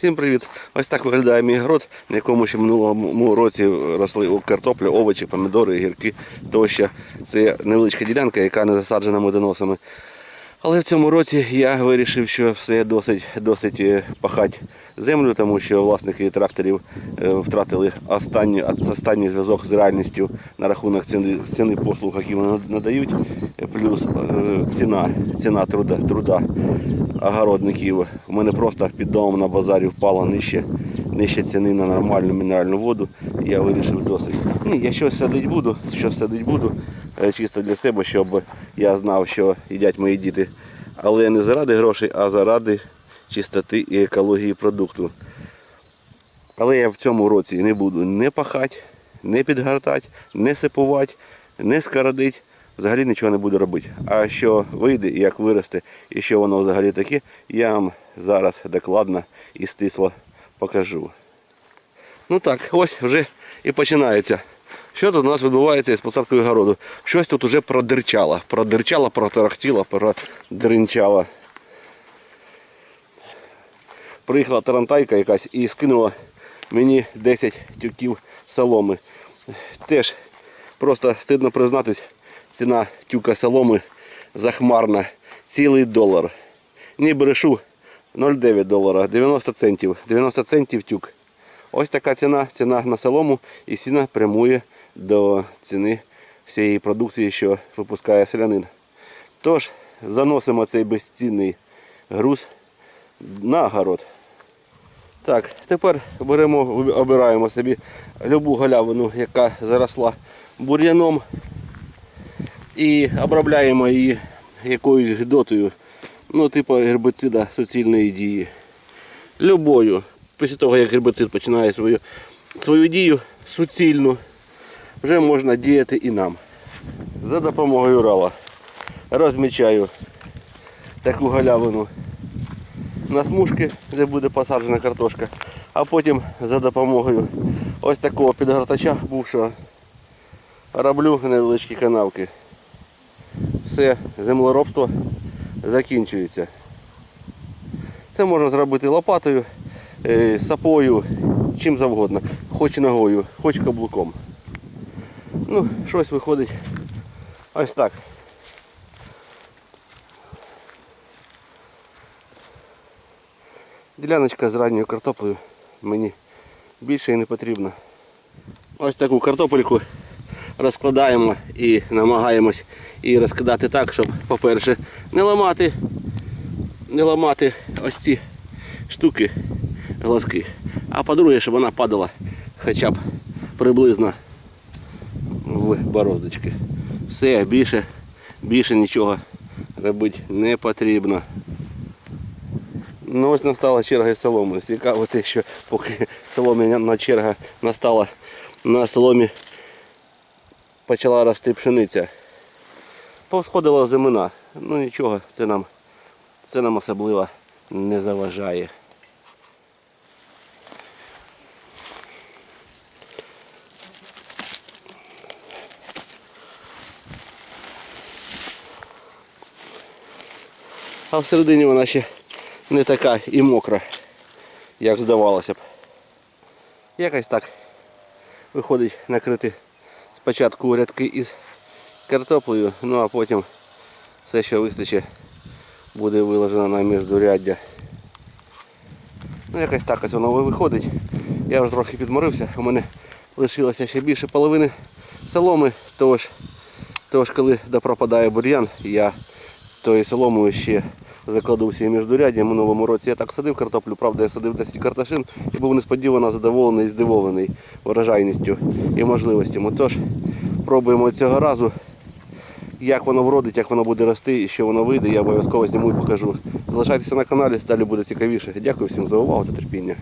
Всім привіт! Ось так виглядає мій город, на якому ще минулому році росли картопля, овочі, помідори, гірки тощо. Це невеличка ділянка, яка не засаджена медоносами. Але в цьому році я вирішив, що все досить, досить е, пахати землю, тому що власники тракторів е, втратили останній, останній зв'язок з реальністю на рахунок ціни, ціни послуг, які вони надають, плюс е, ціна, ціна труда, труда огородників. У мене просто під домом на базарі впала нижче, нижче ціни на нормальну мінеральну воду. Я вирішив досить. Ні, я щось садити буду, щось садити буду е, чисто для себе, щоб я знав, що їдять мої діти. Але не заради грошей, а заради чистоти і екології продукту. Але я в цьому році не буду не пахати, не підгортати, не сипувати, не скородити. Взагалі нічого не буду робити. А що вийде, і як виросте, і що воно взагалі таке, я вам зараз докладно і стисло покажу. Ну так, ось вже і починається. Що тут у нас відбувається із посадкою городу? Щось тут уже продирчало. Продирчало, протарахтіло, продринчало. Приїхала тарантайка якась і скинула мені 10 тюків соломи. Теж просто стидно признатись, ціна тюка соломи захмарна. Цілий долар. Не брешу 0,9 долара, 90 центів. 90 центів тюк. Ось така ціна, ціна на солому і ціна прямує до ціни всієї продукції, що випускає селянин. Тож, заносимо цей безцінний груз на город. Так, тепер беремо, обираємо собі любу галявину, яка заросла бур'яном, і обробляємо її якоюсь гидотою, ну, типу гербицида суцільної дії. Любою. Після того, як гербицид починає свою, свою дію суцільну, вже можна діяти і нам. За допомогою рала розмічаю таку галявину на смужки, де буде посаджена картошка, а потім за допомогою ось такого підгортача бувшого роблю невеличкі канавки. Все, землеробство закінчується. Це можна зробити лопатою, е, сапою, чим завгодно, хоч ногою, хоч каблуком. Ну, щось виходить ось так. Діляночка з ранньою картоплею мені більше і не потрібно. Ось таку картопельку розкладаємо і намагаємось її розкидати так, щоб, по-перше, не ламати, не ламати ось ці штуки, глазки. А по-друге, щоб вона падала хоча б приблизно в бороздочки. Все, більше, більше нічого робити не потрібно. Ну ось настала черга із соломи. Цікаво те, що поки солом'яна черга настала на соломі почала рости пшениця. Повсходила зимина. Ну нічого, це нам, це нам особливо не заважає. А всередині вона ще не така і мокра, як здавалося б. Якось так виходить накрити спочатку рядки із картоплею, ну а потім все, що вистачить, буде виложено на міждуряддя. Ну якось так ось воно виходить. Я вже трохи підморився, у мене лишилося ще більше половини соломи, тож, тож коли допропадає бур'ян, я тою соломою ще закладу всі міждуряддя. Минулому році я так садив картоплю, правда, я садив 10 карташин і був несподівано задоволений і здивований врожайністю і можливостями. Тож пробуємо цього разу, як воно вродить, як воно буде рости і що воно вийде, я обов'язково зніму і покажу. Залишайтеся на каналі, далі буде цікавіше. Дякую всім за увагу та терпіння.